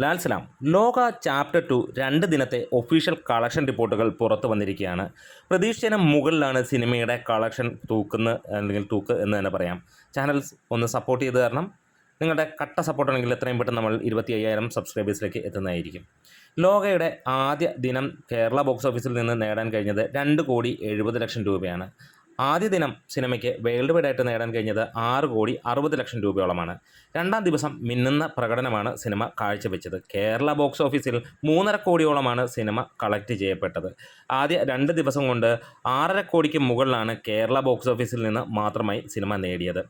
ലാൽ സലാം ലോക chapter two രണ്ട് ദിനത്തെ official collection റിപ്പോർട്ടുകൾ പുറത്തു വന്നിരിക്കുകയാണ്. പ്രതീക്ഷിച്ചതിന് മുകളിലാണ് സിനിമയുടെ കളക്ഷൻ തൂക്കുന്ന അല്ലെങ്കിൽ തൂക്ക് എന്ന് തന്നെ പറയാം. ചാനൽസ് ഒന്ന് സപ്പോർട്ട് ചെയ്ത് തരണം. നിങ്ങളുടെ കട്ട സപ്പോർട്ട് സപ്പോർട്ടാണെങ്കിൽ എത്രയും പെട്ടെന്ന് നമ്മൾ ഇരുപത്തി അയ്യായിരം സബ്സ്ക്രൈബേഴ്സിലേക്ക് എത്തുന്നതായിരിക്കും. ലോകയുടെ ആദ്യ ദിനം കേരള ബോക്സ് ഓഫീസിൽ നിന്ന് നേടാൻ കഴിഞ്ഞത് രണ്ട് കോടി എഴുപത് ലക്ഷം രൂപയാണ്. ആദ്യ ദിനം സിനിമയ്ക്ക് വേൾഡ് വൈഡ് ആയിട്ട് നേടാൻ കഴിഞ്ഞത് ആറ് കോടി അറുപത് ലക്ഷം രൂപയോളമാണ്. രണ്ടാം ദിവസം മിന്നുന്ന പ്രകടനമാണ് സിനിമ കാഴ്ചവെച്ചത്. കേരള ബോക്സ് ഓഫീസിൽ മൂന്നര കോടിയോളമാണ് സിനിമ കളക്ട് ചെയ്യപ്പെട്ടത്. ആദ്യ രണ്ട് ദിവസം കൊണ്ട് ആറര കോടിക്ക് മുകളിലാണ് കേരള ബോക്സ് ഓഫീസിൽ നിന്ന് മാത്രമായി സിനിമ നേടിയത്.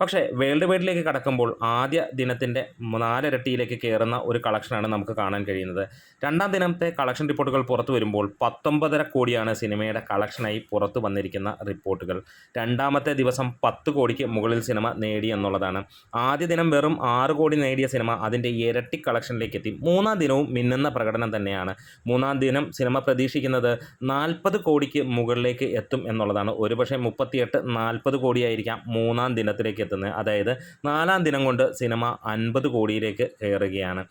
പക്ഷേ വേൾഡ് വൈഡിലേക്ക് കടക്കുമ്പോൾ ആദ്യ ദിനത്തിന്റെ നാലിരട്ടിയിലേക്ക് കയറുന്ന ഒരു കളക്ഷനാണ് നമുക്ക് കാണാൻ കഴിയുന്നത്. രണ്ടാം ദിനത്തെ കളക്ഷൻ റിപ്പോർട്ടുകൾ പുറത്തു വരുമ്പോൾ പത്തൊമ്പതര കോടിയാണ് സിനിമയുടെ കളക്ഷനായി പുറത്തു വന്നിരിക്കുന്ന റിപ്പോർട്ടുകൾ. രണ്ടാമത്തെ ദിവസം പത്ത് കോടിക്ക് മുകളിൽ സിനിമ നേടി എന്നുള്ളതാണ്. ആദ്യ ദിനം വെറും ആറ് കോടി നേടിയ സിനിമ അതിന്റെ ഇരട്ടി കളക്ഷനിലേക്ക് എത്തി. മൂന്നാം ദിനവും മിന്നുന്ന പ്രകടനം തന്നെയാണ്. മൂന്നാം ദിനം സിനിമ പ്രതീക്ഷിക്കുന്നത് നാൽപ്പത് കോടിക്ക് മുകളിലേക്ക് എത്തും എന്നുള്ളതാണ്. ഒരുപക്ഷെ മുപ്പത്തിയെട്ട് നാൽപ്പത് കോടിയായിരിക്കാം മൂന്നാം ദിനത്തിലേക്ക് എത്തുന്നത്. അതായത് നാലാം ദിനം കൊണ്ട് സിനിമ അൻപത് കോടിയിലേക്ക് കയറുകയാണ്.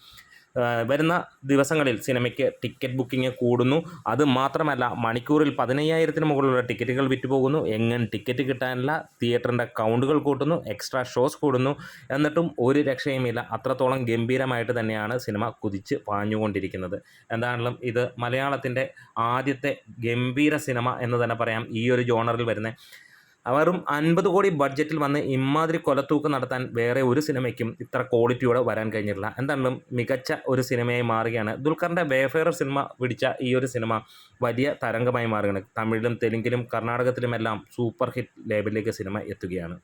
വരുന്ന ദിവസങ്ങളിൽ സിനിമയ്ക്ക് ടിക്കറ്റ് ബുക്കിംഗ് കൂടുന്നു. അത് മാത്രമല്ല മണിക്കൂറിൽ പതിനയ്യായിരത്തിന് മുകളിലുള്ള ടിക്കറ്റുകൾ വിറ്റുപോകുന്നു. എങ്ങനെ ടിക്കറ്റ് കിട്ടാനില്ല. തിയേറ്ററിന്റെ കൗണ്ടുകൾ കൂട്ടുന്നു. എക്സ്ട്രാ ഷോസ് കൂടുന്നു. എന്നിട്ടും ഒരു രക്ഷയുമില്ല. അത്രത്തോളം ഗംഭീരമായിട്ട് തന്നെയാണ് സിനിമ കുതിച്ച് പാഞ്ഞുകൊണ്ടിരിക്കുന്നത്. എന്താണെങ്കിലും ഇത് മലയാളത്തിന്റെ ആദ്യത്തെ ഗംഭീര സിനിമ എന്ന് തന്നെ പറയാം ഈ ഒരു ജോണറിൽ വരുന്ന അവരും അൻപത് കോടി ബഡ്ജറ്റിൽ വന്ന് ഇമാതിരി കൊലത്തൂക്ക് നടത്താൻ വേറെ ഒരു സിനിമയ്ക്കും ഇത്ര ക്വാളിറ്റിയോടെ വരാൻ കഴിഞ്ഞിട്ടില്ല. എന്തായാലും മികച്ച ഒരു സിനിമയായി മാറുകയാണ്. ദുൽഖറിന്റെ വേഫെയർ സിനിമ പിടിച്ച ഈ ഒരു സിനിമ വലിയ തരംഗമായി മാറുകയാണ്. തമിഴിലും തെലുങ്കിലും കർണാടകത്തിലുമെല്ലാം സൂപ്പർ ഹിറ്റ് ലേബലിലേക്ക് സിനിമ എത്തുകയാണ്.